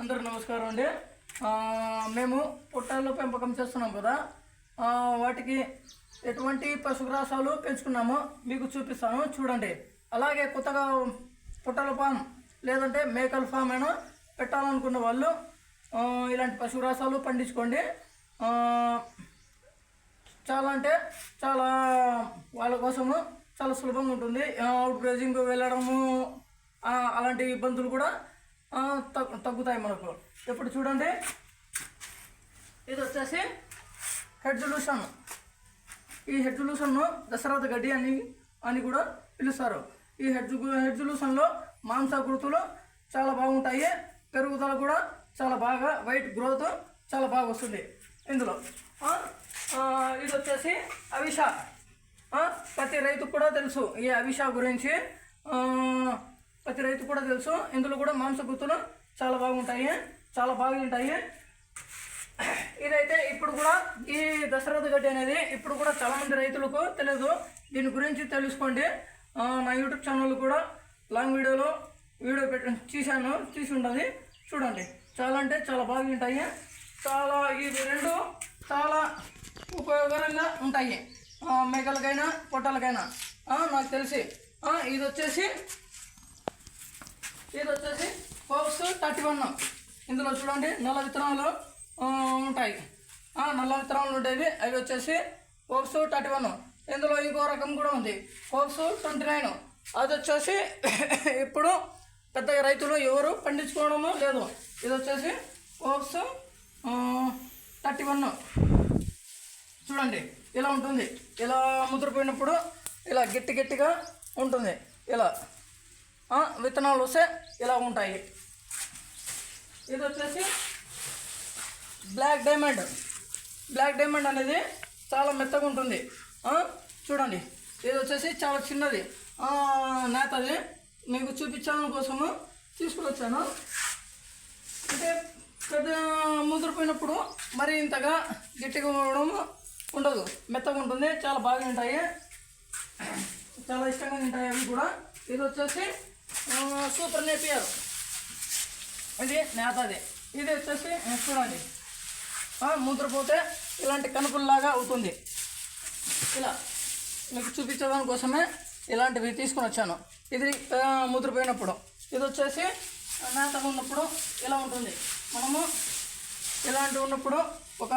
అందరూ నమస్కారం అండి. మేము పుట్టాల్లో పెంపకం చేస్తున్నాం కదా. వాటికి ఎటువంటి పశుగ్రాసాలు పెంచుకున్నామో మీకు చూపిస్తాను చూడండి. అలాగే కొత్తగా పుట్టల ఫామ్ లేదంటే మేకల ఫామ్ అయినా పెట్టాలనుకున్న వాళ్ళు ఇలాంటి పశుగ్రాసాలు పండించుకోండి. చాలా అంటే చాలా వాళ్ళ కోసము చాలా సులభంగా ఉంటుంది. అవుట్ గ్రేజింగ్ వెళ్ళడము అలాంటి ఇబ్బందులు కూడా తగ్గుతాయి మనకు ఇప్పుడు చూడండి. ఇది వచ్చేసి హెడ్ సొల్యూషన్ ఈ హెడ్ సొల్యూషన్ను దశరథ గడ్డి అని అని కూడా పిలుస్తారు. ఈ హెడ్ హెడ్ సొల్యూషన్లో మాంస గుర్తులు చాలా బాగుంటాయి. పెరుగుదల కూడా చాలా బాగా వైట్ గ్రోత్ చాలా బాగా వస్తుంది ఇందులో. ఇది వచ్చేసి అవిష. ప్రతి రైతుకు కూడా తెలుసు ఈ అవిషా గురించి. ప్రతి రైతు కూడా తెలుసు. ఇందులో కూడా మాంస గుత్తులు చాలా బాగుంటాయి. చాలా బాగుంటాయి ఇదైతే ఇప్పుడు కూడా ఈ దశరథ గడ్డి అనేది ఇప్పుడు కూడా చాలామంది రైతులకు తెలియదు దీని గురించి తెలుసుకోండి. నా యూట్యూబ్ ఛానల్ కూడా లాంగ్ వీడియోలో వీడియో పెట్టి చూశాను చూసి ఉంటుంది చూడండి. చాలా అంటే చాలా బాగుంటాయి చాలా ఇవి రెండు చాలా ఉపయోగకరంగా ఉంటాయి. మేకలకైనా పొట్టలకైనా. నాకు తెలిసి. ఇది వచ్చేసి ఇది వచ్చేసి ఫోక్స్ థర్టీ వన్. ఇందులో చూడండి నల్ల విత్తనాలు ఉంటాయి. నల్ల విత్తనాలు ఉండేవి. అవి వచ్చేసి ఫోక్స్ థర్టీ వన్. ఇందులో ఇంకో రకం కూడా ఉంది. Fox twenty nine. అది వచ్చేసి ఇప్పుడు పెద్దగా రైతులు ఎవరు పండించుకోవడము లేదు. ఇది వచ్చేసి ఫోక్స్ థర్టీ వన్. చూడండి ఇలా ఉంటుంది. ఇలా ముద్రపోయినప్పుడు ఇలా గట్టి గట్టిగా ఉంటుంది. ఇలా. విత్తనాలు వస్తే ఇలా ఉంటాయి. ఇది వచ్చేసి బ్లాక్ డైమండ్. బ్లాక్ డైమండ్ అనేది చాలా మెత్తగా ఉంటుంది. చూడండి. ఇది వచ్చేసి చాలా చిన్నది. నేతది మీకు చూపించాలని కోసము తీసుకుని వచ్చాను అంటే పెద్ద ముద్రపోయినప్పుడు మరి ఇంతగా గట్టిగా ఉండడం ఉండదు. మెత్తగా ఉంటుంది. చాలా బాగా ఉంటాయి. చాలా ఇష్టంగా తింటాయి అవి కూడా. ఇది వచ్చేసి సూపర్ నేపియర్. ఇది నేతది. ఇది వచ్చేసి చూడండి. ముద్రపోతే ఇలాంటి కనుపుల్లాగా అవుతుంది. ఇలా మీకు చూపించడం కోసమే ఇలాంటివి తీసుకుని వచ్చాను. ఇది ముద్రపోయినప్పుడు. ఇది వచ్చేసి నేతగా ఉన్నప్పుడు ఇలా ఉంటుంది. మనము ఇలాంటివి ఉన్నప్పుడు ఒక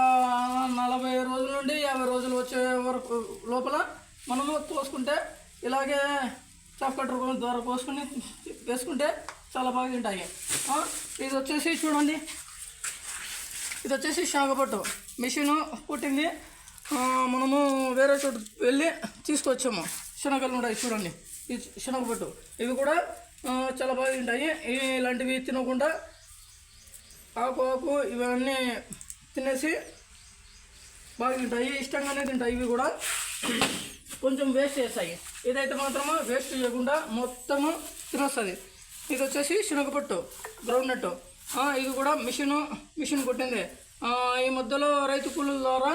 నలభై రోజుల నుండి యాభై రోజులు వచ్చే వరకు లోపల మనము తోసుకుంటే ఇలాగే చక్కటి రూపం ద్వారా పోసుకుని వేసుకుంటే చాలా బాగా తింటాయి. ఇది వచ్చేసి చూడండి. ఇది వచ్చేసి శాగపట్టు మిషను పుట్టింది మనము వేరే చోట వెళ్ళి తీసుకొచ్చాము. శనగలు ఉంటాయి చూడండి. ఈ శనగపట్టు. ఇవి కూడా చాలా బాగా తింటాయి. ఇలాంటివి తినకుండా ఆకు ఆకు ఇవన్నీ తినేసి బాగా తింటాయి. ఇష్టంగానే తింటాయి. ఇవి కూడా కొంచెం వేస్ట్ చేస్తాయి. ఇదైతే మాత్రము వేస్ట్ చేయకుండా మొత్తము తినొస్తుంది. ఇది వచ్చేసి శనగపట్టు గ్రౌండ్ నట్ ఇది కూడా మిషన్ మిషన్ కొట్టింది. ఈ మధ్యలో రైతు కూలీల ద్వారా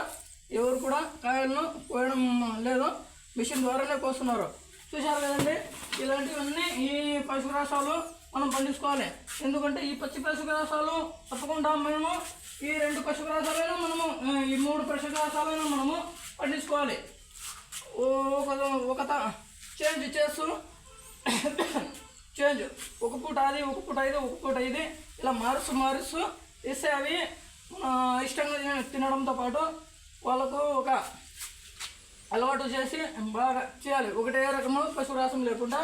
ఎవరు కూడా కాయలను కోయడం లేదు. మిషన్ ద్వారానే కోస్తున్నారు. చూశారు కదండి? ఇలాంటివన్నీ ఈ పశుగ్రాసాలు మనం పండించుకోవాలి. ఎందుకంటే ఈ పచ్చి పశుగ్రాసాలు తప్పకుండా మనము ఈ రెండు పశుగ్రాసాలైనా మనము ఈ మూడు పశుగ్రాసాలైనా మనము పండించుకోవాలి. ఒక ఒక చేంజ్ చేస్తూ. చేంజ్ ఒక పూట అది ఒక పూట ఇది ఒక పూట ఇది. ఇలా మారుస్తూ మారుస్తూ ఇస్తే అవి ఇష్టంగా తినడంతో పాటు వాళ్ళకు ఒక అలవాటు చేసి బాగా చేయాలి. ఒకటే రకము పశుగ్రాసం లేకుండా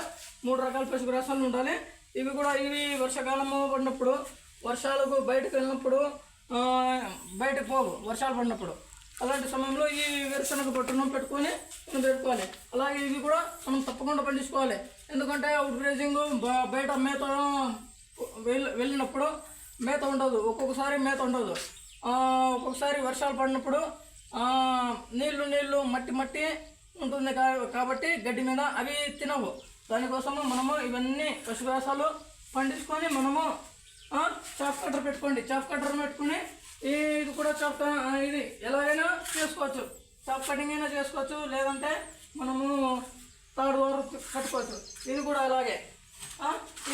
మూడు రకాల పశుగ్రాసాలు ఉండాలి. ఇవి కూడా ఇవి వర్షాకాలము పడినప్పుడు వర్షాలకు బయటకు వెళ్ళినప్పుడు బయటకు పోవు వర్షాలు పడినప్పుడు. అలాంటి సమయంలో ఈ వేరుశనగ పట్టును పెట్టుకొని మనం పెట్టుకోవాలి. అలాగే ఇవి కూడా మనం తప్పకుండా పండించుకోవాలి. ఎందుకంటే అవుట్ గ్రేజింగ్ బయట మేత వెళ్ళినప్పుడు మేత ఉండదు. ఒక్కొక్కసారి మేత ఉండదు. ఒక్కొక్కసారి వర్షాలు పడినప్పుడు నీళ్ళు నీళ్ళు నీళ్ళు మట్టి మట్టి ఉంటుంది కాబట్టి గడ్డి మీద అవి తినవు. దానికోసము మనము ఇవన్నీ పశుగ్రాసాలు పండించుకొని మనము చాఫ్ చాప్ కట్టర్ పెట్టుకోండి. చాప్ కట్టర్ పెట్టుకుని ఇది కూడా చాప్ ఇది ఎలా చేసుకోవచ్చు. టాప్ కటింగ్ అయినా చేసుకోవచ్చు లేదంటే మనము థర్డ్ ఓవర్ కట్టుకోవచ్చు. ఇది కూడా అలాగే.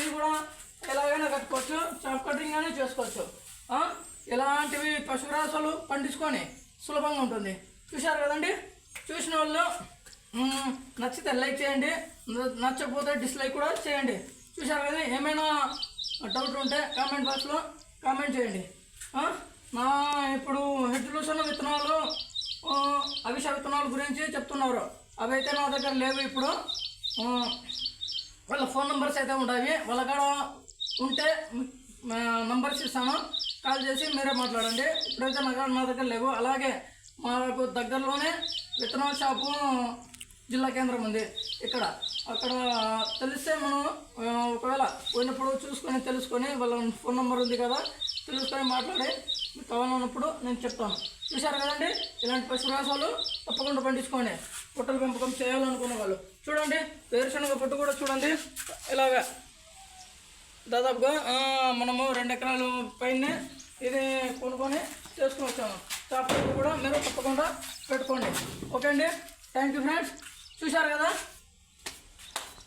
ఇది కూడా ఎలాగైనా కట్టుకోవచ్చు టాప్ కటింగ్ అయినా చేసుకోవచ్చు ఇలాంటివి పశుగ్రాసాలు పండించుకొని సులభంగా ఉంటుంది. చూశారు కదండి? చూసిన వాళ్ళు నచ్చితే లైక్ చేయండి నచ్చకపోతే డిస్లైక్ కూడా చేయండి. చూశారు కదా ఏమైనా డౌట్ ఉంటే కామెంట్ బాక్స్లో కామెంట్ చేయండి. ఆ? నా ఇప్పుడు హెడ్లూసన్ విత్తనాలు అవిష విత్తనాల గురించి చెప్తున్నారు. అవి అయితే నా దగ్గర లేవు ఇప్పుడు. వాళ్ళ ఫోన్ నెంబర్స్ అయితే ఉండాలి వాళ్ళ కాడ ఉంటే నంబర్స్ ఇస్తాను. కాల్ చేసి మీరే మాట్లాడండి. ఇప్పుడైతే నా నా దగ్గర లేవు. అలాగే మాకు దగ్గరలోనే విత్తనాల షాపు జిల్లా కేంద్రం ఉంది ఇక్కడ. అక్కడ తెలిస్తే మనం ఒకవేళ పోయినప్పుడు చూసుకొని తెలుసుకొని వాళ్ళ ఫోన్ నెంబర్ ఉంది కదా తెలుసుకొని మాట్లాడి మీకు కావాలన్నప్పుడు నేను చెప్తాను. చూశారు కదండి? ఇలాంటి పశురాసాలు తప్పకుండా పండించుకోండి. పుట్టల పెంపకం చేయాలనుకునే వాళ్ళు. చూడండి వేరుశనగ పొట్టు కూడా చూడండి. ఇలాగా దాదాపుగా మనము రెండు ఎకరాలు పైన ఇది కొనుక్కొని చేసుకుని వచ్చాము. చాపలు కూడా మీరు తప్పకుండా పెట్టుకోండి. ఓకే అండి? థ్యాంక్ యూ ఫ్రెండ్స్ చూశారు కదా?